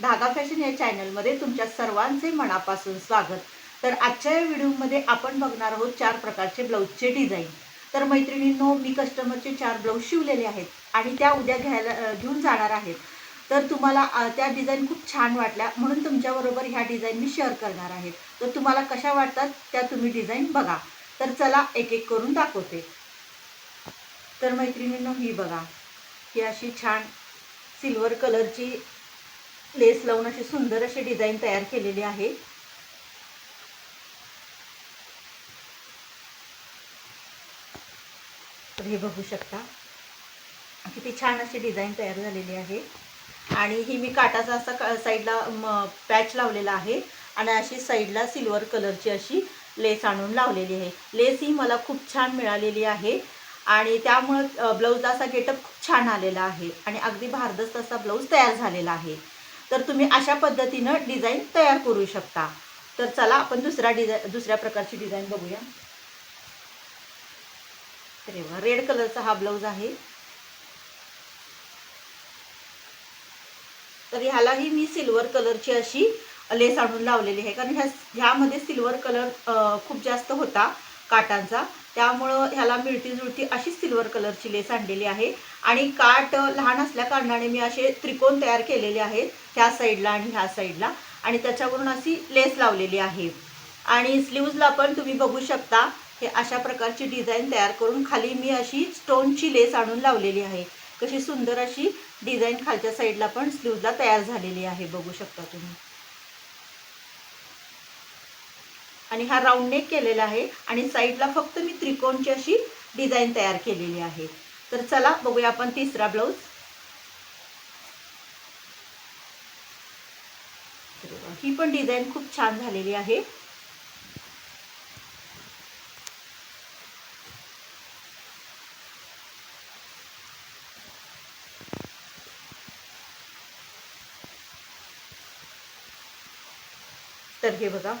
धागा फॅशन या चॅनलमध्ये तुमच्या सर्वांचे मनापासून स्वागत. तर आजच्या या व्हिडिओमध्ये आपण बघणार आहोत चार प्रकारचे ब्लाऊजचे डिझाईन. तर मैत्रिणींनो मी कस्टमरचे चार ब्लाऊज शिवलेले आहेत आणि त्या उद्या घ्यायला घेऊन जाणार आहेत. तर तुम्हाला त्या डिझाईन खूप छान वाटल्या म्हणून तुमच्याबरोबर ह्या डिझाईन मी शेअर करणार आहे. तर तुम्हाला कशा वाटतात त्या तुम्ही डिझाईन बघा. तर चला एक एक करून दाखवते. तर मैत्रिणींनो ही बघा. ही अशी छान सिल्वर कलरची लेस लावून अशी सुंदर अशी डिझाईन तयार केलेली आहे. तर हे बघू शकता. किती छान अशी डिझाईन तयार झालेली आहे. आणि ही मी काटाचा असा क- साईडला म पॅच लावलेला आहे. आणि अशी साईडला सिल्वर कलरची अशी लेस आणून लावलेली आहे. लेस ही मला खूप छान मिळालेली आहे. आणि त्यामुळं ब्लाऊजला असा गेटअप खूप छान आलेला आहे. आणि अगदी भारदस्त असा ब्लाऊज तयार झालेला आहे. तर तुम्ही अशा पद्धतीनं डिझाईन तयार करू शकता. तर चला आपण दुसरा डिझाईन दुसऱ्या प्रकारची डिझाईन बघूया. अरे वा रेड कलरचा हा ब्लाऊज आहे. तर ह्यालाही मी सिल्वर कलरची अशी लेस आणून लावलेली आहे. कारण ह्या ह्यामध्ये सिल्वर कलर खूप जास्त होता काटांचा. त्यामुळं ह्याला मिळती जुळती अशी सिल्वर कलरची लेस आणलेली आहे. आणि काट लहान असल्या कारणाने मी असे त्रिकोण तयार केलेले आहेत ह्या साईडला आणि ह्या साईडला आणि त्याच्यावरून अशी लेस लावलेली आहे. आणि स्लीव्जला पण तुम्ही बघू शकता हे अशा प्रकारची डिझाईन तयार करून खाली मी अशी स्टोनची लेस आणून लावलेली आहे. कशी सुंदर अशी डिझाईन खालच्या साईडला पण स्लीव्जला तयार झालेली आहे बघू शकता तुम्ही. आणि हा राऊंड नेक केलेला आहे आणि साईडला फक्त मी त्रिकोणची अशी डिझाईन तयार केलेली आहे. तर चला बघूया आपण तिसरा ब्लाऊज ही पण डिझाईन खूप छान झालेली आहे. तर हे बघा.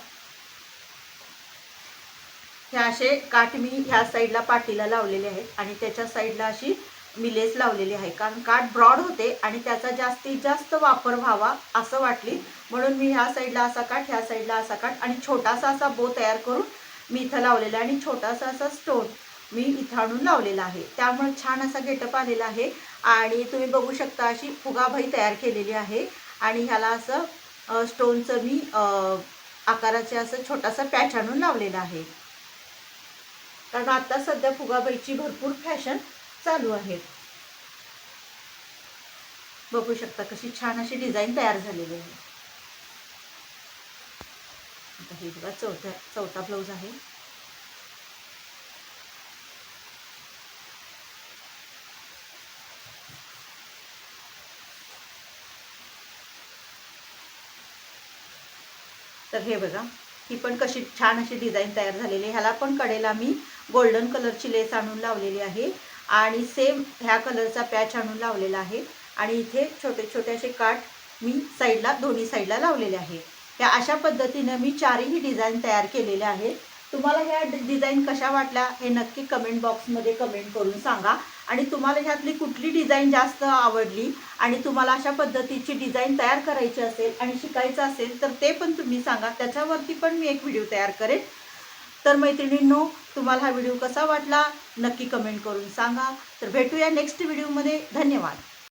हे असे काठ मी ह्या साईडला पाठीला लावलेले आहेत आणि त्याच्या साईडला अशी मिलेस लावलेली आहे. कारण काठ ब्रॉड होते आणि त्याचा जास्तीत जास्त वापर व्हावा असं वाटली. म्हणून मी ह्या साईडला असा काठ ह्या साईडला असा काठ आणि छोटासा असा बो तयार करून मी इथं लावलेला आहे. आणि छोटासा असा स्टोन मी इथं आणून लावलेला आहे. त्यामुळे छान असा गेटअप आलेला आहे. आणि तुम्ही बघू शकता अशी फुगाबाई तयार केलेली आहे. आणि ह्याला असं स्टोनचं मी आकाराचे असं छोटासा पॅच आणून लावलेला आहे. कारण आता सध्या फुगाबाईची भरपूर फॅशन चालू आहे. बघू शकता कशी छान अशी डिझाईन तयार झालेली आहे. आता हे बघा चौथ्या चौथा ब्लाऊज आहे. तर हे बघा ही पण कशी छान अशी डिझाईन तयार झालेली आहे. ह्याला पण कडेला मी गोल्डन कलरची लेस आणून लावलेली आहे आणि सेम ह्या कलरचा पॅच आणून लावलेला आहे आणि इथे छोटे छोटे असे काठ मी साईडला दोन्ही साईडला लावलेले आहे. त्या अशा पद्धतीनं मी चारही डिझाईन तयार केलेल्या आहेत. तुम्हाला ह्या डिझाईन कशा वाटल्या हे नक्की कमेंट बॉक्समध्ये कमेंट करून सांगा. आणि तुम्हाला ह्यातली कुठली डिझाईन जास्त आवडली आणि तुम्हाला अशा पद्धतीची डिझाईन तयार करायची असेल आणि शिकायचं असेल तर ते पण तुम्ही सांगा. त्याच्यावरती पण मी एक व्हिडिओ तयार करेन. तर मैत्रिणींनो तुम्हाला हा व्हिडिओ कसा वाटला नक्की कमेंट करून सांगा. तर भेटूया नेक्स्ट व्हिडिओमध्ये धन्यवाद.